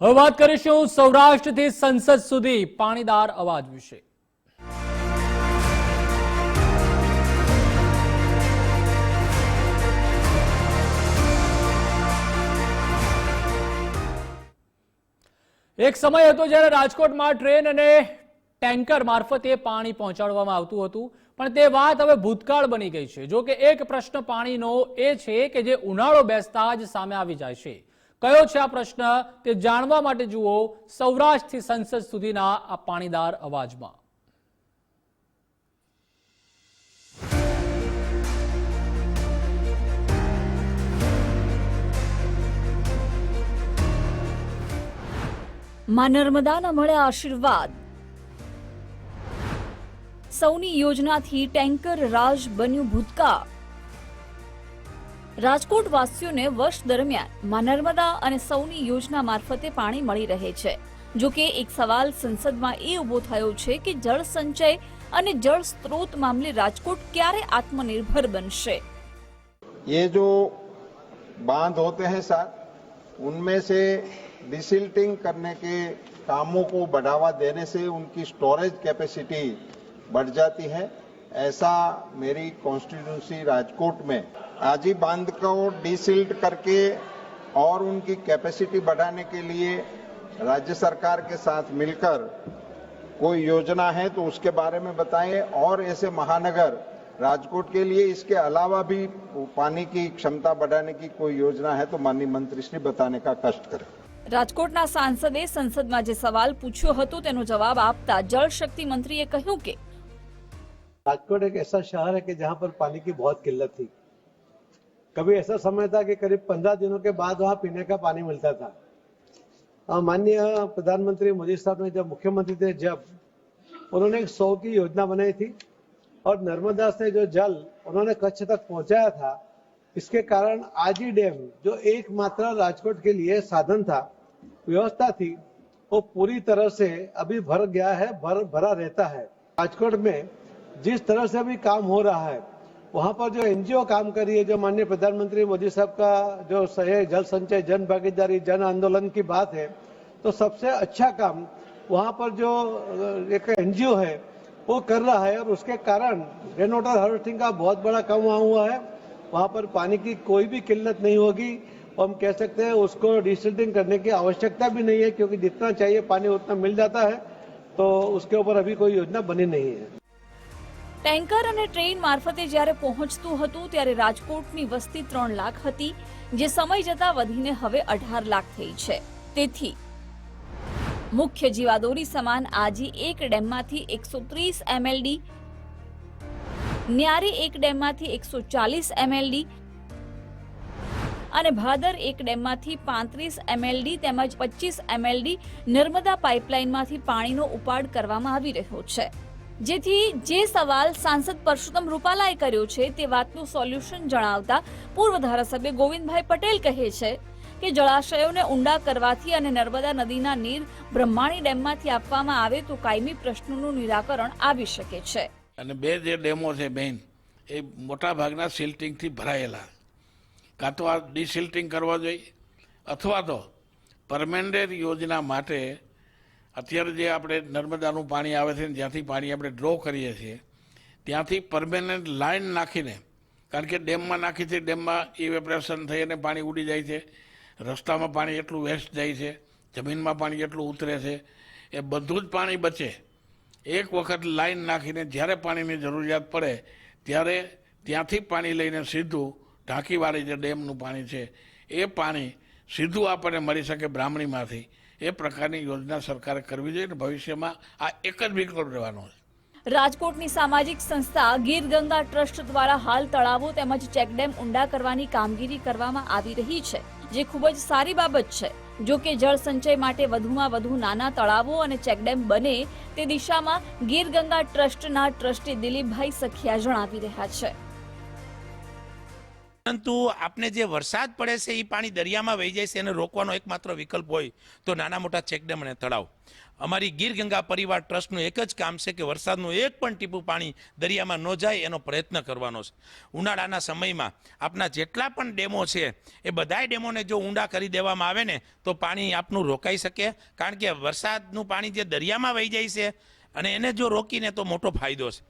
હવે વાત કરીશું સૌરાષ્ટ્રથી સંસદ સુધી પાણીદાર અવાજ વિશે. એક સમય હતો જ્યારે રાજકોટમાં ટ્રેન અને ટેન્કર મારફતે પાણી પહોંચાડવામાં આવતું હતું, પણ તે વાત હવે ભૂતકાળ બની ગઈ છે. જો કે એક પ્રશ્ન પાણીનો એ છે કે જે ઉનાળો બેસતા જ સામે આવી જાય છે. કયો છે આ પ્રશ્ન? તે જાણવા માટે જુઓ, સૌરાષ્ટ્રથી સંસદ સુધીના આ પાણીદાર અવાજમાં. માં નર્મદાના મળ્યા આશીર્વાદ. સૌની યોજનાથી ટેન્કર રાજ બન્યું ભૂતકાળ. રાજકોટ વાસીઓને વર્ષ દરમિયાન માં નર્મદા અને સૌની યોજના મારફતે પાણી મળી રહે છે જો કે એક સવાલ સંસદમાં એ ઊભો થયો છે કે જળ સંચય અને જળ સ્ત્રોત મામલે રાજકોટ ક્યારે આત્મનિર્ભર બનશે ये जो बांध होते हैं सर उनमें से डिसिल्टिंग करने के कामों को बढ़ावा देने से उनकी स्टोरेज कैपेसिटी बढ़ जाती है ऐसा मेरी कॉन्स्टिट्यूंसी राजकोट में आजी बांध को डिसिल्ट करके और उनकी कैपेसिटी बढ़ाने के लिए राज्य सरकार के साथ मिलकर कोई योजना है तो उसके बारे में बताएं और ऐसे महानगर राजकोट के लिए इसके अलावा भी पानी की क्षमता बढ़ाने की कोई योजना है तो माननीय मंत्री श्री बताने का कष्ट करें રાજકોટના સાંસદે સંસદમાં જે સવાલ પૂછ્યો હતો તેનો જવાબ આપતા જળ શક્તિ મંત્રીએ કહ્યું કે राजकोट एक ऐसा शहर है कि जहाँ पर पानी की बहुत किल्लत थी कभी ऐसा समय था कि करीब पंद्रह दिनों के बाद वहाँ पीने का पानी मिलता था। माननीय प्रधानमंत्री मोदी साहब ने जब मुख्यमंत्री थे, जब उन्होंने एक सौ की योजना बनाई थी और नर्मदा से जो जल उन्होंने कच्छ तक पहुँचाया था, इसके कारण आजी डैम, जो एकमात्र राजकोट के लिए साधन था, व्यवस्था थी, वो पूरी तरह से अभी भर गया है, भर, भरा रहता है। राजकोट में जिस तरह से अभी काम हो रहा है वहाँ पर जो एनजीओ काम कर रही है, जो माननीय प्रधानमंत्री मोदी साहब का जो सहयोग जल संचय, जन भागीदारी, जन आंदोलन की बात है तो सबसे अच्छा काम वहाँ पर जो एक एनजीओ है, वो कर रहा है और उसके कारण रेन वाटर हार्वेस्टिंग का बहुत बड़ा काम वहाँ हुआ है। वहाँ पर पानी की कोई भी किल्लत नहीं होगी और हम कह सकते हैं उसको डिसिल्टिंग करने की आवश्यकता भी नहीं है, क्योंकि जितना चाहिए पानी उतना मिल जाता है तो उसके ऊपर अभी कोई योजना बनी नहीं है। ટેન્કર અને ટ્રેન મારફતે જ્યારે પહોંચતું હતું ત્યારે રાજકોટની વસ્તી ત્રણ લાખ હતી, જે સમય જતા વધીને હવે અઢાર લાખ થઈ છે. તેથી મુખ્ય જીવાદોરી સમાન આજે એક ડેમમાંથી એકસો ત્રીસ એમએલડી, ન્યારી એક ડેમમાંથી એકસો ચાલીસ એમએલડી અને ભાદર એક ડેમમાંથી પાંત્રીસ એમએલડી તેમજ પચીસ એમએલડી નર્મદા પાઇપલાઇનમાંથી પાણીનો ઉપાડ કરવામાં આવી રહ્યો છે. જેથી જે સવાલ સાંસદ પરસોત્તમ રૂપાલાએ કર્યો છે તે વાતનું સોલ્યુશન જણાવતા પૂર્વ ધારાસભ્ય ગોવિંદભાઈ પટેલ કહે છે કે જળાશયોને ઊંડા કરવાથી અને નર્મદા નદીના નીર બ્રહ્માણી ડેમમાંથી આપવામાં આવે તો કાયમી પ્રશ્નોનું નિરાકરણ આવી શકે છે. અને બે જે ડેમો છે બેન એ મોટા ભાગના સિલ્ટિંગથી ભરાયેલા. કાં તો આ ડિસિલ્ટિંગ કરવા જોઈએ, અથવા તો પરમેન્ડેડ યોજના માટે અત્યારે જે આપણે નર્મદાનું પાણી આવે છે જ્યાંથી પાણી આપણે ડ્રો કરીએ છીએ, ત્યાંથી પરમેનન્ટ લાઇન નાખીને, કારણ કે ડેમમાં નાખી છે, ડેમમાં ઇવેપરેશન થઈ અને પાણી ઉડી જાય છે, રસ્તામાં પાણી એટલું વેસ્ટ જાય છે, જમીનમાં પાણી એટલું ઉતરે છે, એ બધું જ પાણી બચે. એક વખત લાઇન નાખીને જ્યારે પાણીની જરૂરિયાત પડે, ત્યારે ત્યાંથી પાણી લઈને સીધું ઢાંકીવાળી જે ડેમનું પાણી છે, એ પાણી સીધું આપણને મળી શકે બ્રાહ્મણીમાંથી. એ પ્રકારની યોજના સરકારે કરવી જોઈએ ભવિષ્યમાં આ એક જ વિકલ્પ રહેવાનો છે. રાજકોટની સામાજિક સંસ્થા ગીર ગંગા ટ્રસ્ટ દ્વારા હાલ તળાવો તેમજ ચેકડેમ ઊંડા કરવાની કામગીરી કરવામાં આવી રહી છે, જે ખૂબ જ સારી બાબત છે. જો કે જળ સંચય માટે વધુમાં વધુ નાના તળાવો અને ચેકડેમ બને તે દિશામાં ગીર ગંગા ટ્રસ્ટના ટ્રસ્ટી દિલીપભાઈ સખિયા જણાવી રહ્યા છે. પરંતુ આપણે જે વરસાદ પડે છે એ પાણી દરિયામાં વહી જાય છે, એને રોકવાનો એકમાત્ર વિકલ્પ હોય તો નાના મોટા ચેકડેમ અને તળાવ. અમારી ગીર ગંગા પરિવાર ટ્રસ્ટનું એક જ કામ છે કે વરસાદનું એક પણ ટીપું પાણી દરિયામાં ન જાય એનો પ્રયત્ન કરવાનો છે. ઉનાળાના સમયમાં આપના જેટલા પણ ડેમો છે, એ બધાય ડેમોને જો ઊંડા કરી દેવામાં આવે ને, તો પાણી આપનું રોકાઈ શકે. કારણ કે વરસાદનું પાણી જે દરિયામાં વહી જાય છે, અને એને જો રોકીને તો મોટો ફાયદો છે.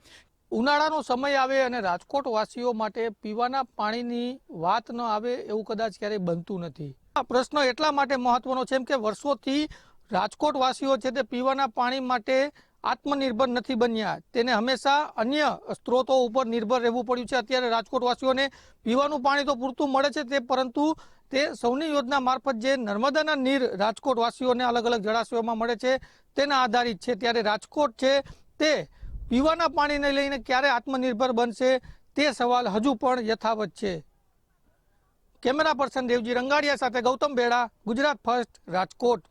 ઉનાળાનો સમય આવે અને રાજકોટ વાસીઓ માટે પીવાના પાણીની વાત ન આવે એવું કદાચ ક્યારેય બનતું નથી. આ પ્રશ્ન એટલા માટે મહત્વનો છે કે વર્ષોથી રાજકોટ વાસીઓ છે તે પીવાના પાણી માટે આત્મનિર્ભર નથી બન્યા. તેને હંમેશા અન્ય સ્ત્રોતો ઉપર નિર્ભર રહેવું પડ્યું છે. અત્યારે રાજકોટ વાસીઓને પીવાનું પાણી તો પૂરતું મળે છે તે, પરંતુ તે સૌની યોજના મારફત જે નર્મદાના નીર રાજકોટ વાસીઓને અલગ અલગ જળાશયોમાં મળે છે તેના આધારિત છે. ત્યારે રાજકોટ છે તે પીવાના પાણીને લઈને ક્યારે આત્મનિર્ભર બનશે તે સવાલ હજુ પણ યથાવત છે. કેમેરા પર્સન દેવજી રંગાડિયા સાથે ગૌતમ બેડા, ગુજરાત ફર્સ્ટ, રાજકોટ.